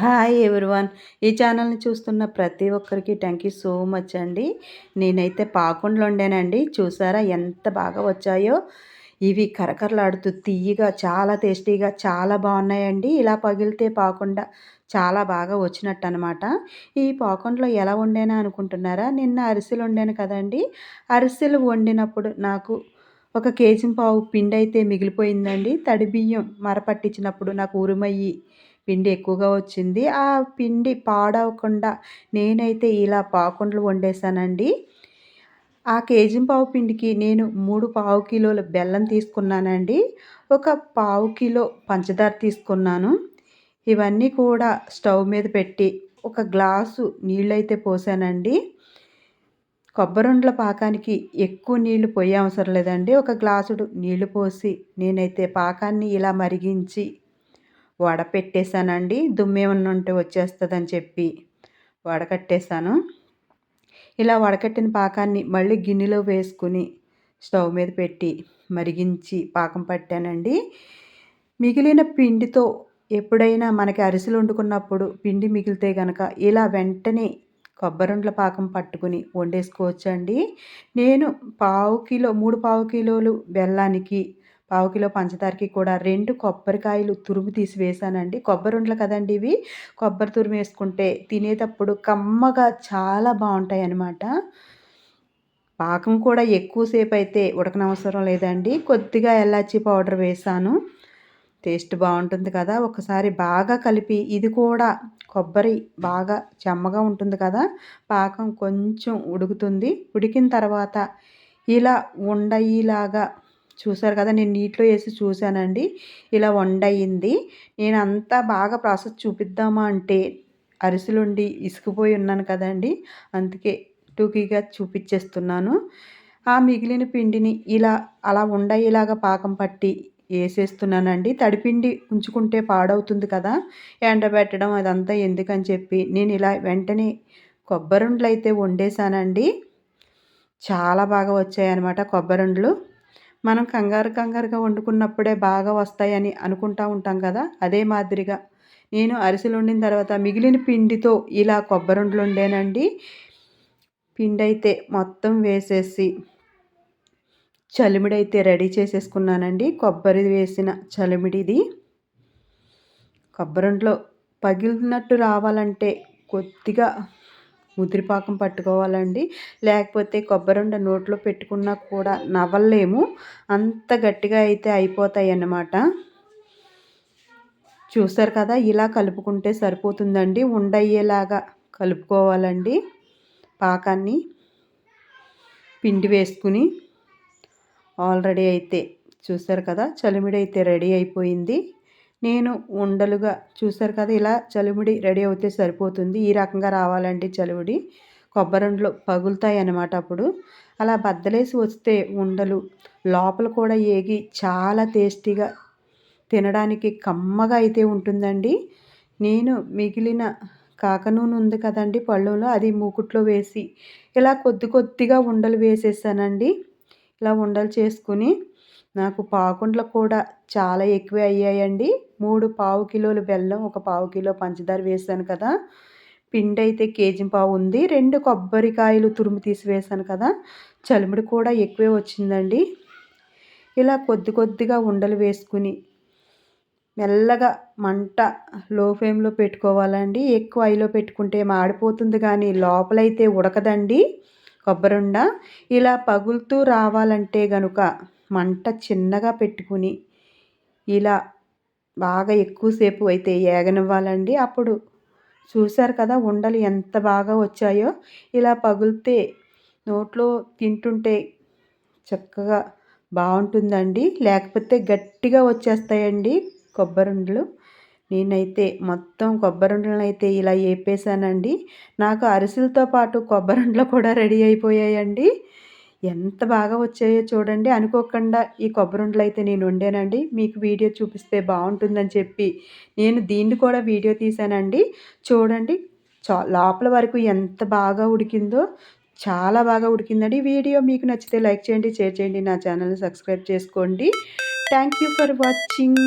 Hi everyone. ఈ ఛానల్ని చూస్తున్న ప్రతి ఒక్కరికి థ్యాంక్ యూ సో మచ్ అండి. నేనైతే పాకుండా వండానండి చూసారా ఎంత బాగా వచ్చాయో. ఇవి కరకరలాడుతూ తీయగా చాలా టేస్టీగా చాలా బాగున్నాయండి. ఇలా పగిలితే పాకుండా చాలా బాగా వచ్చినట్టు అనమాట ఈ పాకుండలో ఎలా వండానా అనుకుంటున్నారా? నిన్న అరిసెలు వండాను కదండి. అరిసెలు వండినప్పుడు నాకు ఒక కేజీ పావు పిండి అయితే మిగిలిపోయిందండి. తడి బియ్యం మరపట్టించినప్పుడు నాకు ఉరుమయ్యి పిండి ఎక్కువగా వచ్చింది. ఆ పిండి పాడవకుండా నేనైతే ఇలా పాకుండలు వండేసానండి. ఆ కేజీ పావు పిండికి నేను మూడు పావు కిలోల బెల్లం తీసుకున్నానండి. ఒక పావు కిలో పంచదార తీసుకున్నాను. ఇవన్నీ కూడా స్టవ్ మీద పెట్టి ఒక గ్లాసు నీళ్ళైతే పోసానండి. కొబ్బరుండ్ల పాకానికి ఎక్కువ నీళ్ళు పోయే అవసరం లేదండి. ఒక గ్లాసుడు నీళ్ళు పోసి నేనైతే పాకాన్ని ఇలా మరిగించి వడపెట్టేశానండి దుమ్మేమన్నా ఉంటే వచ్చేస్తుందని చెప్పి వడకట్టేశాను. ఇలా వడకట్టిన పాకాన్ని మళ్ళీ గిన్నెలో వేసుకుని స్టవ్ మీద పెట్టి మరిగించి పాకం పట్టానండి. మిగిలిన పిండితో ఎప్పుడైనా మనకి అరిసెలు వండుకున్నప్పుడు పిండి మిగిలితే కనుక ఇలా వెంటనే కొబ్బరిండ్ల పాకం పట్టుకుని వండేసుకోవచ్చండి. నేను పావు కిలో మూడు పావు కిలోలు బెల్లానికి పావు కిలో పంచదారకి కూడా రెండు కొబ్బరికాయలు తురుము తీసి వేసానండి కొబ్బరి ఉండలు కదండి ఇవి? కొబ్బరి తురుము వేసుకుంటే తినేటప్పుడు కమ్మగా చాలా బాగుంటాయి అన్నమాట పాకం కూడా ఎక్కువసేపు అయితే ఉడకనవసరం లేదండి. కొద్దిగా ఎలాచి పౌడర్ వేసాను టేస్ట్ బాగుంటుంది కదా. ఒకసారి బాగా కలిపి ఇది కూడా కొబ్బరి బాగా చెమ్మగా ఉంటుంది కదా. పాకం కొంచెం ఉడుకుతుంది. ఉడికిన తర్వాత ఇలా ఉండయిలాగా చూసారు కదా నేను నీటిలో వేసి చూశానండి. ఇలా వండయింది. నేను అంతా బాగా ప్రాసెస్ చూపిద్దామా అంటే అరిసెలుండి ఇసుకుపోయి ఉన్నాను కదండి. అందుకే టూకీగా చూపించేస్తున్నాను ఆ మిగిలిన పిండిని ఇలా అలా ఉండయ్యేలాగా పాకం పట్టి వేసేస్తున్నానండి. తడిపిండి ఉంచుకుంటే పాడవుతుంది కదా ఎండబెట్టడం అదంతా ఎందుకని చెప్పి నేను ఇలా వెంటనే కొబ్బరిండ్లు అయితే వండేసానండి చాలా బాగా వచ్చాయన్నమాట కొబ్బరుండ్లు మనం కంగారు కంగారుగా వండుకున్నప్పుడే బాగా వస్తాయని అనుకుంటా ఉంటాం కదా అదే మాదిరిగా. నేను అరిసెలు వండిన తర్వాత మిగిలిన పిండితో ఇలా కొబ్బరిండలు వండానండి పిండి అయితే మొత్తం వేసేసి చలిమిడి అయితే రెడీ చేసేసుకున్నానండి. కొబ్బరి వేసిన చలిమిడిది. కొబ్బరింట్లో పగిలినట్టు రావాలంటే కొద్దిగా ముదిరిపాకం పట్టుకోవాలండి. లేకపోతే కొబ్బరిండ నోట్లో పెట్టుకున్నా కూడా నవ్వలేము. అంత గట్టిగా అయితే అయిపోతాయి అన్నమాట చూసారు కదా ఇలా కలుపుకుంటే సరిపోతుందండి. ఉండయ్యేలాగా కలుపుకోవాలండి. పాకాన్ని పిండి వేసుకుని ఆల్రెడీ అయితే చూసారు కదా చలిమిడి అయితే రెడీ అయిపోయింది. నేను ఉండలుగా చూసారు కదా ఇలా చలిమిడి రెడీ అవుతే సరిపోతుంది. ఈ రకంగా రావాలండి చలిమిడి కొబ్బరిండ్లు పగులుతాయి అన్నమాట అప్పుడు. అలా బద్దలేసి వస్తే ఉండలు లోపల కూడా ఏగి చాలా టేస్టీగా తినడానికి కమ్మగా అయితే ఉంటుందండి. నేను మిగిలిన కాక నూనె ఉంది కదండి పళ్ళులో అది మూకుట్లో వేసి ఇలా కొద్ది కొద్దిగా ఉండలు వేసేసానండి. ఇలా ఉండలు చేసుకుని నాకు పాకుండ్లు కూడా చాలా ఎక్కువే అయ్యాయండి. మూడు పావు కిలోలు బెల్లం ఒక పావు కిలో పంచదార వేసాను కదా. పిండి అయితే కేజీ పావు ఉంది. రెండు కొబ్బరికాయలు తురుము తీసి వేసాను కదా. చలిమిడి కూడా ఎక్కువే వచ్చిందండి. ఇలా కొద్ది కొద్దిగా ఉండలు వేసుకుని మెల్లగా మంట లో ఫ్లేమ్లో పెట్టుకోవాలండి. ఎక్కువ ఐలో పెట్టుకుంటే మాడిపోతుంది కానీ లోపలైతే ఉడకదండి కొబ్బరుండ. ఇలా పగులుతూ రావాలంటే గనుక మంట చిన్నగా పెట్టుకుని ఇలా బాగా ఎక్కువసేపు అయితే ఏగనివ్వాలండి. అప్పుడు చూశారు కదా ఉండలు ఎంత బాగా వచ్చాయో. ఇలా పగులితే నోట్లో తింటుంటే చక్కగా బాగుంటుందండి. లేకపోతే గట్టిగా వచ్చేస్తాయండి కొబ్బరిండలు. నేనైతే మొత్తం కొబ్బరిండలను అయితే ఇలా వేపేసానండి నాకు అరిసెలతో పాటు కొబ్బరిండలు కూడా రెడీ అయిపోయాయండి. ఎంత బాగా వచ్చాయో చూడండి. అనుకోకుండా ఈ కొబ్బరి అయితే నేను వండానండి. మీకు వీడియో చూపిస్తే బాగుంటుందని చెప్పి నేను దీన్ని కూడా వీడియో తీసానండి చూడండి చా లోపల వరకు ఎంత బాగా ఉడికిందో చాలా బాగా ఉడికిందండి. వీడియో మీకు నచ్చితే లైక్ చేయండి షేర్ చేయండి నా ఛానల్ని సబ్స్క్రైబ్ చేసుకోండి. Thank you for watching.